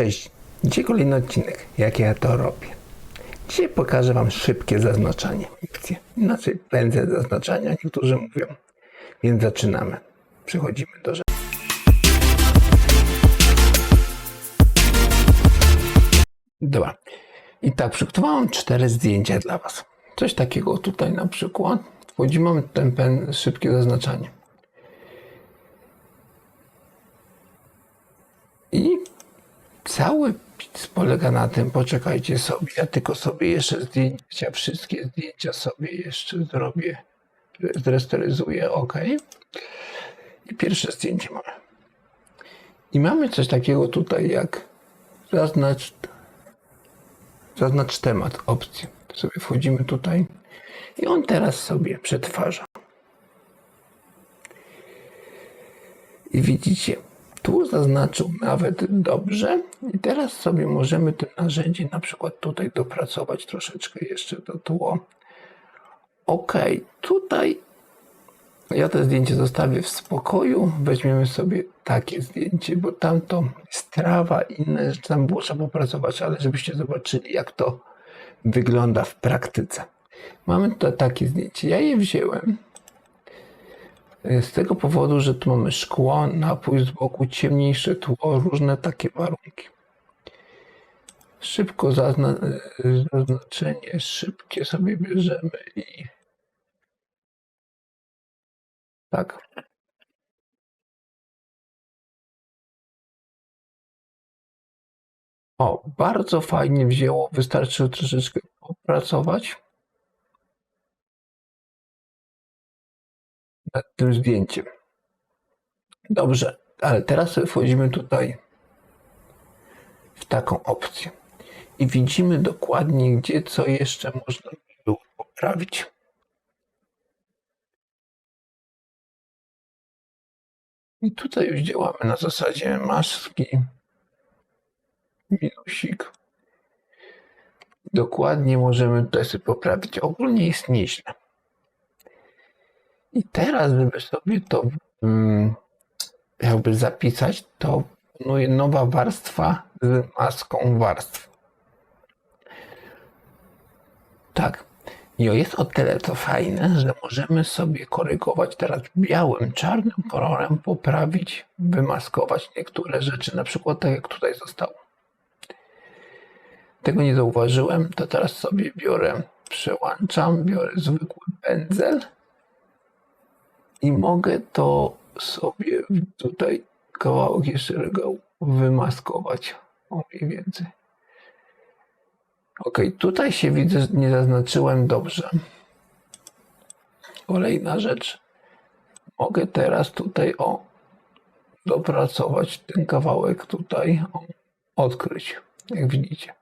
Cześć, dzisiaj kolejny odcinek, jak ja to robię. Dzisiaj pokażę Wam szybkie zaznaczanie fikcji. Inaczej pędzel zaznaczania, niektórzy mówią. Więc zaczynamy. Przechodzimy do rzeczy. Dobra. I tak, przygotowałem cztery zdjęcia dla Was. Coś takiego tutaj na przykład. Wchodzimy, mamy ten pen, szybkie zaznaczanie. I cały pizz polega na tym, poczekajcie sobie, ja tylko sobie jeszcze zdjęcia, wszystkie zdjęcia sobie jeszcze zrobię, zresteryzuję, ok. I pierwsze zdjęcie mamy. I mamy coś takiego tutaj jak zaznacz, zaznacz temat, opcję. Sobie wchodzimy tutaj i on teraz sobie przetwarza. I widzicie, tu zaznaczył nawet dobrze. I teraz sobie możemy tym narzędziem na przykład tutaj dopracować troszeczkę jeszcze to tło. Ok, tutaj ja to zdjęcie zostawię w spokoju. Weźmiemy sobie takie zdjęcie, bo tamto jest trawa, inne rzeczy tam było trzeba popracować, ale żebyście zobaczyli jak to wygląda w praktyce. Mamy tutaj takie zdjęcie. Ja je wziąłem z tego powodu, że tu mamy szkło, napój z boku, ciemniejsze tło, różne takie warunki. Szybko zazna zaznaczenie, szybkie sobie bierzemy i tak. O, bardzo fajnie wzięło, wystarczy troszeczkę popracować. Nad tym zdjęciem. Dobrze, ale teraz wchodzimy tutaj w taką opcję i widzimy dokładnie, gdzie co jeszcze można by było poprawić. I tutaj już działamy na zasadzie maski, minusik. Dokładnie możemy tutaj sobie poprawić. Ogólnie jest nieźle. I teraz, żeby sobie to mm, jakby zapisać, to nowa warstwa z maską warstw. Tak. I jest o tyle to fajne, że możemy sobie korygować teraz białym, czarnym kolorem, poprawić, wymaskować niektóre rzeczy, na przykład tak jak tutaj zostało. Tego nie zauważyłem, to teraz sobie biorę, przełączam, biorę zwykły pędzel i mogę to sobie tutaj kawałek jeszcze regału wymaskować. O mniej więcej. Ok, tutaj się widzę, że nie zaznaczyłem dobrze. Kolejna rzecz. Mogę teraz tutaj o dopracować ten kawałek tutaj, o, odkryć, jak widzicie.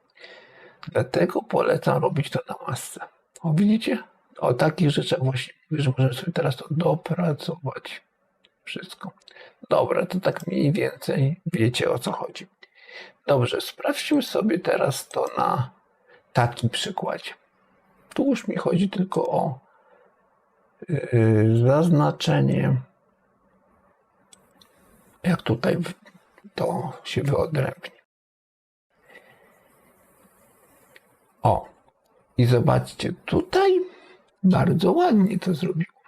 Dlatego polecam robić to na masce. O, widzicie? O takich rzeczach właśnie mówię, że możemy sobie teraz to dopracować. Wszystko. Dobra, to tak mniej więcej wiecie o co chodzi. Dobrze, sprawdźmy sobie teraz to na takim przykładzie. Tu już mi chodzi tylko o yy, zaznaczenie, jak tutaj to się wyodrębni. O, i zobaczcie, tutaj bardzo ładnie to zrobiło.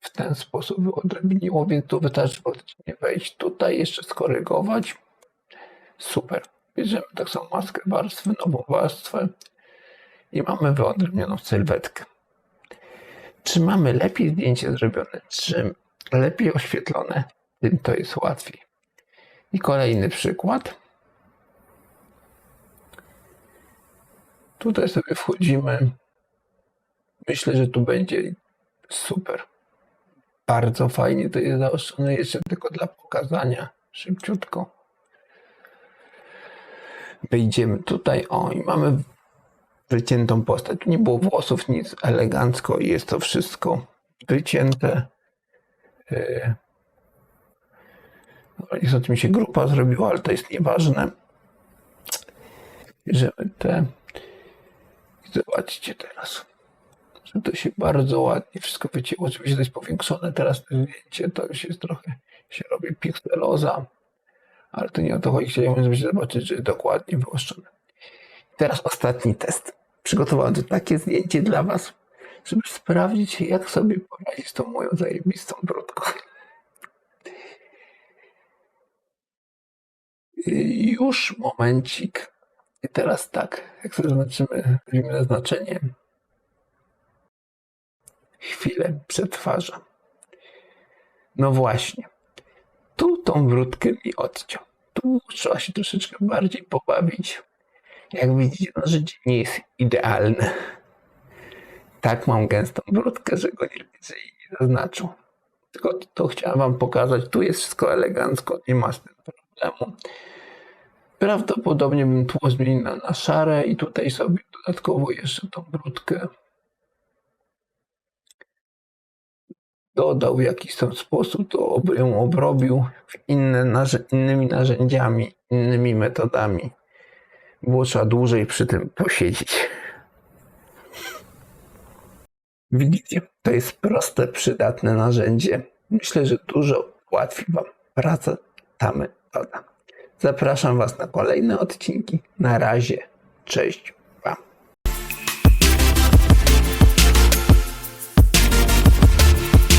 W ten sposób wyodrębniło, więc tu wystarczy faktycznie wejść tutaj, jeszcze skorygować. Super. Bierzemy tak samo maskę warstwy, nową warstwę i mamy wyodrębnioną sylwetkę. Czy mamy lepiej zdjęcie zrobione, czy lepiej oświetlone, tym to jest łatwiej. I kolejny przykład. Tutaj sobie wchodzimy Myślę, że tu będzie super. Bardzo fajnie to jest zaostrzone jeszcze tylko dla pokazania. Szybciutko. Wejdziemy tutaj. O, i mamy wyciętą postać. Tu nie było włosów, nic elegancko jest to wszystko wycięte. Yy. Niestety mi się grupa zrobiła, ale to jest nieważne. Bierzemy te. Zobaczcie teraz to się bardzo ładnie wszystko wycięło. Oczywiście to jest powiększone teraz to zdjęcie, to już jest trochę, się robi pikseloza, Ale to nie o to chodzi. Chciałem zobaczyć, że jest dokładnie wyłuszczone. Teraz ostatni test. Przygotowałem tu takie zdjęcie dla Was, żeby sprawdzić, jak sobie poradzić z tą moją zajebistą brudką. Już momencik. I teraz tak, jak sobie zaznaczymy, weźmiemy zaznaczenie, chwilę przetwarza. No właśnie. Tu tą brudkę mi odciął. Tu trzeba się troszeczkę bardziej pobawić. Jak widzicie, narzędzie nie jest idealne. Tak mam gęstą brudkę, że go nie widzę i nie zaznaczył. Tylko to, to chciałem wam pokazać. Tu jest wszystko elegancko, nie ma z tym problemu. Prawdopodobnie bym tło zmienił na, na szare i tutaj sobie dodatkowo jeszcze tą brudkę dodał w jakiś tam sposób, to ją obrobił inne innymi narzędziami, innymi metodami. Było trzeba dłużej przy tym posiedzieć. Widzicie, to jest proste, przydatne narzędzie. Myślę, że dużo ułatwi Wam pracę ta metoda. Zapraszam Was na kolejne odcinki. Na razie, cześć.